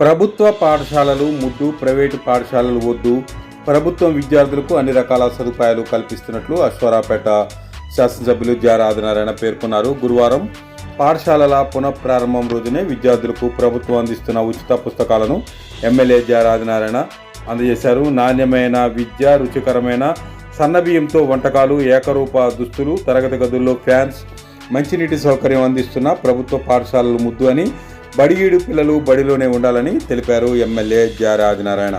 ప్రభుత్వ పాఠశాలలు ముద్దు ప్రైవేటు పాఠశాలలు వద్దు. ప్రభుత్వం విద్యార్థులకు అన్ని రకాల సదుపాయాలు కల్పిస్తున్నట్లు అశ్వరాపేట శాసనసభ్యులు జార ఆదినారాయణ పేర్కొన్నారు. గురువారం పాఠశాలల పునఃప్రారంభం రోజునే విద్యార్థులకు ప్రభుత్వం అందిస్తున్న ఉచిత పుస్తకాలను ఎమ్మెల్యే జార ఆదినారాయణ అందజేశారు. నాణ్యమైన విద్య రుచికరమైన సన్నబియ్యంతో వంటకాలు ఏకరూప దుస్తులు తరగతి గదుల్లో ఫ్యాన్స్ మంచినీటి సౌకర్యం అందిస్తున్న ప్రభుత్వ పాఠశాలలు ముద్దు అని బడిగీడు పిల్లలు బడిలోనే ఉండాలని తెలిపారు ఎమ్మెల్యే జార ఆదినారాయణ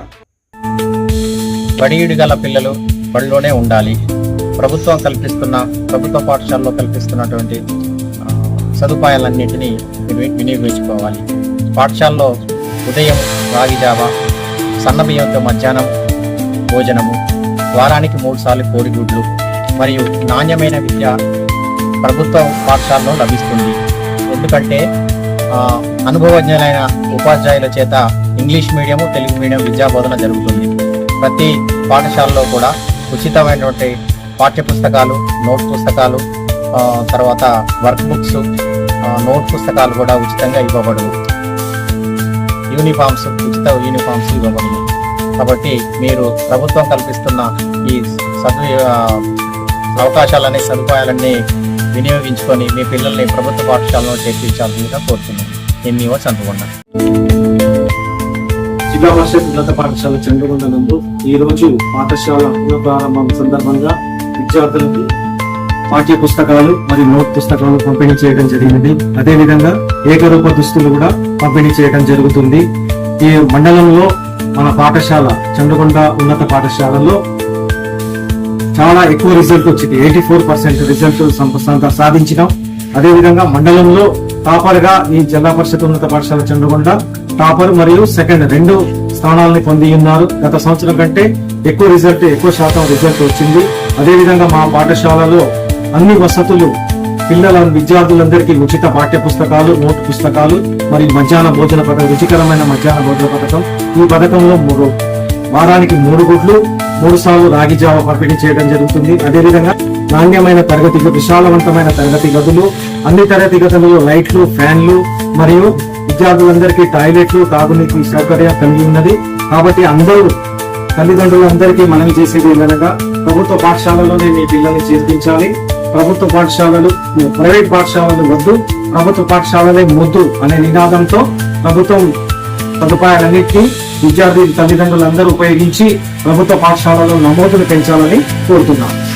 గల పిల్లలు బడిలోనే ఉండాలి. ప్రభుత్వం కల్పిస్తున్న ప్రభుత్వ పాఠశాలలో కల్పిస్తున్నటువంటి సదుపాయాలన్నింటినీ వినియోగించుకోవాలి. పాఠశాలలో ఉదయం రాగి జావ సన్నబియ్యంతో మధ్యాహ్నం భోజనము వారానికి మూడుసార్లు కోడిగుడ్లు మరియు నాణ్యమైన విద్య ప్రభుత్వ పాఠశాలలో లభిస్తుంది. ఎందుకంటే అనుభవజ్ఞులైన ఉపాధ్యాయుల చేత ఇంగ్లీష్ మీడియం తెలుగు మీడియం విద్యా బోధన జరుగుతుంది. ప్రతి పాఠశాలలో కూడా ఉచితమైనటువంటి పాఠ్య పుస్తకాలు నోట్ పుస్తకాలు తర్వాత వర్క్ బుక్స్ నోట్ పుస్తకాలు కూడా ఉచితంగా ఇవ్వబడవు. యూనిఫామ్స్ ఉచిత యూనిఫామ్స్ ఇవ్వబడవు. కాబట్టి మీరు ప్రభుత్వం కల్పిస్తున్న ఈ సదు అవకాశాలన్నీ సదుపాయాలన్నీ వినియోగించుకొని మీ పిల్లల్ని ప్రభుత్వ పాఠశాలలో చేర్పించాల్సిందిగా కోరుతున్నాను. ఎన్నివో చంద్రకొండ జిల్లా పరిషత్ ఉన్నత పాఠశాల చంద్రకొండ నందు ఈ రోజు పాఠశాల పునఃప్రారంభం సందర్భంగా విద్యార్థులకు పాఠ్య పుస్తకాలు మరియు నోట్ పుస్తకాలు పంపిణీ చేయడం జరిగింది. అదేవిధంగా ఏకరూప దుస్తులు కూడా పంపిణీ చేయడం జరుగుతుంది. ఈ మండలంలో మన పాఠశాల చంద్రకొండ ఉన్నత పాఠశాలలో చాలా ఎక్కువ రిజల్ట్ వచ్చింది. ఎయిటీ ఫోర్ పర్సెంట్ రిజల్ట్ సంప- సాధించినాం. అదేవిధంగా మండలంలో టాపర్గా ఈ జిల్లా పరిషత్ ఉన్నత పాఠశాల చంద్రగొండ టాపర్ మరియు సెకండ్ రెండు స్థానాలని పొంది ఉన్నారు. గత సంవత్సరం కంటే ఎక్కువ రిజల్ట్ ఎక్కువ శాతం రిజల్ట్ వచ్చింది. అదేవిధంగా మా పాఠశాలలో అన్ని వసతులు పిల్లల విద్యార్థులందరికీ ఉచిత పాఠ్య పుస్తకాలు నోట్ పుస్తకాలు మరియు మధ్యాహ్న భోజన పథకం రుచికరమైన మధ్యాహ్న భోజన పథకం. ఈ పథకంలో మూడు వారానికి మూడు గుడ్లు మూడు సార్లు రాగి జావ పంపిణీ చేయడం జరుగుతుంది. అదేవిధంగా నాణ్యమైన తరగతి విశాలవంతమైన తరగతి గదులు అన్ని తరగతి గదులలో లైట్లు ఫ్యాన్లు మరియు విద్యార్థులందరికీ టాయిలెట్లు తాగునీటి సౌకర్యం కలిగి ఉన్నది. కాబట్టి అందరూ తల్లిదండ్రులందరికీ మనం చేసేది ఏమనగా ప్రభుత్వ పాఠశాలలోనే మీ పిల్లల్ని చేర్పించాలి. ప్రభుత్వ పాఠశాలలు ప్రైవేట్ పాఠశాలలు వద్దు. ప్రభుత్వ పాఠశాలలే ముద్దు అనే నినాదంతో ప్రభుత్వం సదుపాయాలన్నింటినీ విద్యార్థి తల్లిదండ్రులందరూ ఉపయోగించి ప్రభుత్వ పాఠశాలలో నమోదును పెంచాలని కోరుతున్నాను